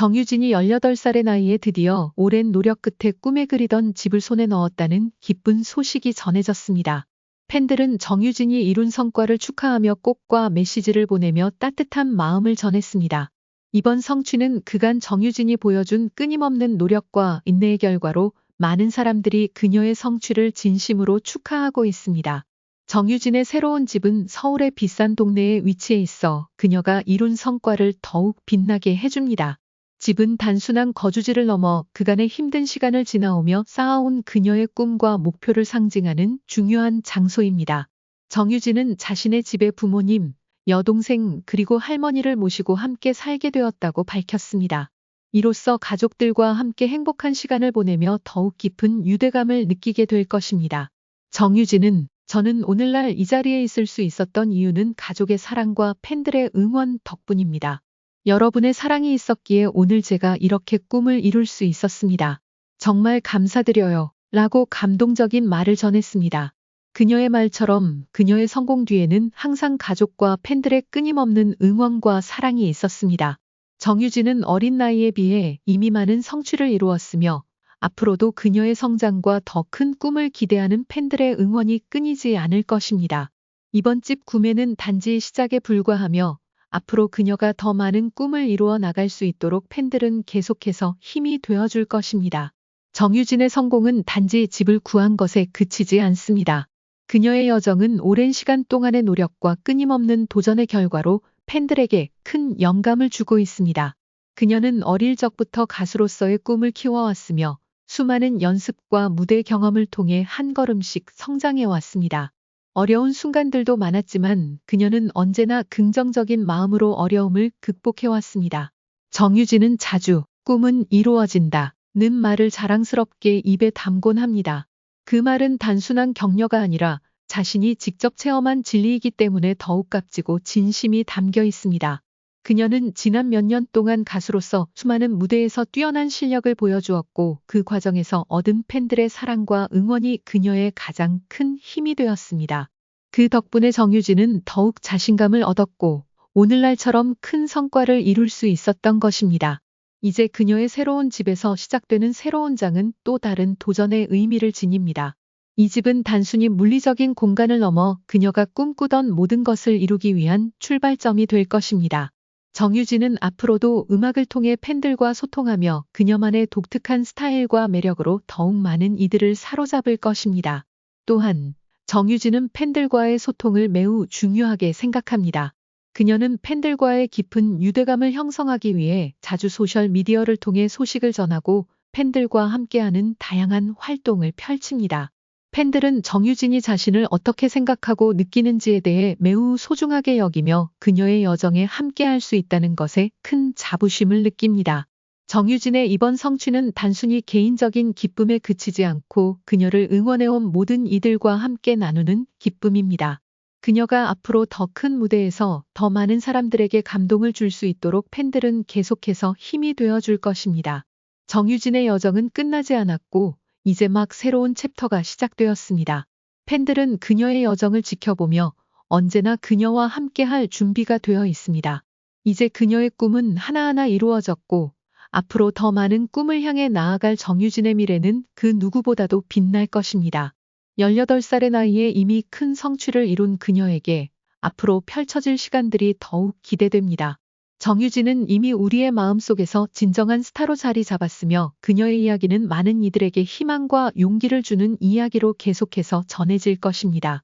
정유진이 18살의 나이에 드디어 오랜 노력 끝에 꿈에 그리던 집을 손에 넣었다는 기쁜 소식이 전해졌습니다. 팬들은 정유진이 이룬 성과를 축하하며 꽃과 메시지를 보내며 따뜻한 마음을 전했습니다. 이번 성취는 그간 정유진이 보여준 끊임없는 노력과 인내의 결과로 많은 사람들이 그녀의 성취를 진심으로 축하하고 있습니다. 정유진의 새로운 집은 서울의 비싼 동네에 위치해 있어 그녀가 이룬 성과를 더욱 빛나게 해줍니다. 집은 단순한 거주지를 넘어 그간의 힘든 시간을 지나오며 쌓아온 그녀의 꿈과 목표를 상징하는 중요한 장소입니다. 정유진은 자신의 집에 부모님, 여동생 그리고 할머니를 모시고 함께 살게 되었다고 밝혔습니다. 이로써 가족들과 함께 행복한 시간을 보내며 더욱 깊은 유대감을 느끼게 될 것입니다. 정유진은 저는 오늘날 이 자리에 있을 수 있었던 이유는 가족의 사랑과 팬들의 응원 덕분입니다. 여러분의 사랑이 있었기에 오늘 제가 이렇게 꿈을 이룰 수 있었습니다. 정말 감사드려요. 라고 감동적인 말을 전했습니다. 그녀의 말처럼 그녀의 성공 뒤에는 항상 가족과 팬들의 끊임없는 응원과 사랑이 있었습니다. 정유진은 어린 나이에 비해 이미 많은 성취를 이루었으며 앞으로도 그녀의 성장과 더 큰 꿈을 기대하는 팬들의 응원이 끊이지 않을 것입니다. 이번 집 구매는 단지 시작에 불과하며 앞으로 그녀가 더 많은 꿈을 이루어 나갈 수 있도록 팬들은 계속해서 힘이 되어줄 것입니다. 정유진의 성공은 단지 집을 구한 것에 그치지 않습니다. 그녀의 여정은 오랜 시간 동안의 노력과 끊임없는 도전의 결과로 팬들에게 큰 영감을 주고 있습니다. 그녀는 어릴 적부터 가수로서의 꿈을 키워왔으며 수많은 연습과 무대 경험을 통해 한 걸음씩 성장해 왔습니다. 어려운 순간들도 많았지만 그녀는 언제나 긍정적인 마음으로 어려움을 극복해 왔습니다. 정유진은 자주 꿈은 이루어진다. 는 말을 자랑스럽게 입에 담곤 합니다. 그 말은 단순한 격려가 아니라 자신이 직접 체험한 진리이기 때문에 더욱 값지고 진심이 담겨 있습니다. 그녀는 지난 몇 년 동안 가수로서 수많은 무대에서 뛰어난 실력을 보여주었고 그 과정에서 얻은 팬들의 사랑과 응원이 그녀의 가장 큰 힘이 되었습니다. 그 덕분에 정유진은 더욱 자신감을 얻었고 오늘날처럼 큰 성과를 이룰 수 있었던 것입니다. 이제 그녀의 새로운 집에서 시작되는 새로운 장은 또 다른 도전의 의미를 지닙니다. 이 집은 단순히 물리적인 공간을 넘어 그녀가 꿈꾸던 모든 것을 이루기 위한 출발점이 될 것입니다. 정유진은 앞으로도 음악을 통해 팬들과 소통하며 그녀만의 독특한 스타일과 매력으로 더욱 많은 이들을 사로잡을 것입니다. 또한 정유진은 팬들과의 소통을 매우 중요하게 생각합니다. 그녀는 팬들과의 깊은 유대감을 형성하기 위해 자주 소셜 미디어를 통해 소식을 전하고 팬들과 함께하는 다양한 활동을 펼칩니다. 팬들은 정유진이 자신을 어떻게 생각하고 느끼는지에 대해 매우 소중하게 여기며 그녀의 여정에 함께할 수 있다는 것에 큰 자부심을 느낍니다. 정유진의 이번 성취는 단순히 개인적인 기쁨에 그치지 않고 그녀를 응원해온 모든 이들과 함께 나누는 기쁨입니다. 그녀가 앞으로 더 큰 무대에서 더 많은 사람들에게 감동을 줄 수 있도록 팬들은 계속해서 힘이 되어 줄 것입니다. 정유진의 여정은 끝나지 않았고 이제 막 새로운 챕터가 시작되었습니다. 팬들은 그녀의 여정을 지켜보며 언제나 그녀와 함께할 준비가 되어 있습니다. 이제 그녀의 꿈은 하나하나 이루어졌고 앞으로 더 많은 꿈을 향해 나아갈 정유진의 미래는 그 누구보다도 빛날 것입니다. 18살의 나이에 이미 큰 성취를 이룬 그녀에게 앞으로 펼쳐질 시간들이 더욱 기대됩니다. 정유진은 이미 우리의 마음속에서 진정한 스타로 자리 잡았으며 그녀의 이야기는 많은 이들에게 희망과 용기를 주는 이야기로 계속해서 전해질 것입니다.